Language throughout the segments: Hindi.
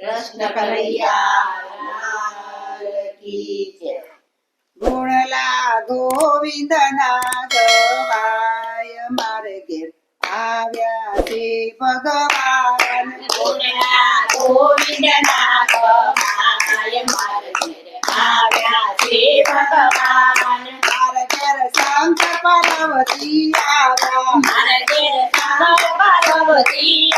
કૃષ્ણ કનૈયા કી જય. ગુણલા ગોવિંદના ગવાય મારે ઘેર આવ્યા છે ભગવાન. મારે ઘેર આવ્યા છે ભગવાન. મારે ઘેર શંકર પાર્વતી આવ્યા. મારે ઘેર સાવ પાર્વતી આવ્યા સાથે સહ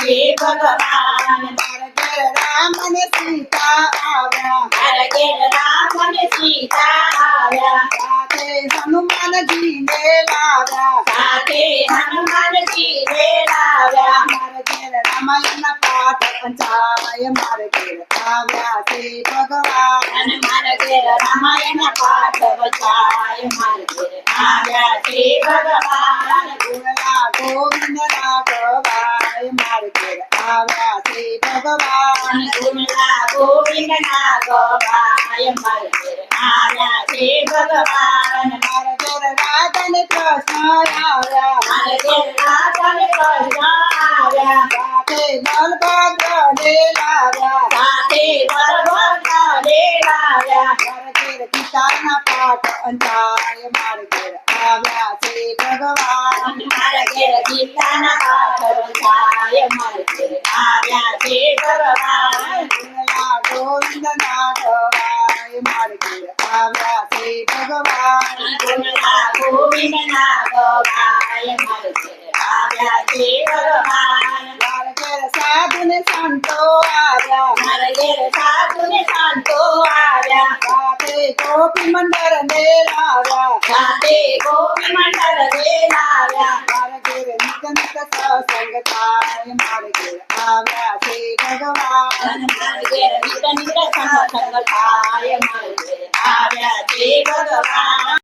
हे भगवान। हर घर राम ने सीता आया। हर घर राम ने सीता आया। साथे हनुमान जी ने लाया। साथे हनुमान जी ने लाया। हर घर रामायण पाठ पंचाय हर घर काव्या से भगवान। हर घर रामायण पाठ बचाय हर घर काव्या से भगवान। गोविंद ഭഗവാൻ കുമിള ഗോവിന്ദനാഗോവായ മരേ ഭഗവാൻ മരതരരാധന കൃഷ്ണ മരതരരാധന കൃഷ്ണ ദോൽ ഭദ്ര कीर्तना पाठ अंताय मार्ग आव्या से भगवान मार्ग कीर्तना माधवाय मार्गव्यासे भगवान गुणना गोविंद माधवाय मार्गव्यासे भगवान मार्गर साधुन संतो आव्या मार्गर साधुन संतो आव्या मंडल ने लाव्या गाते गोपी मंडल ने लाव्या मार्गर निकंत सत्संग ஆய மருது ஆய ஜெய பகவான்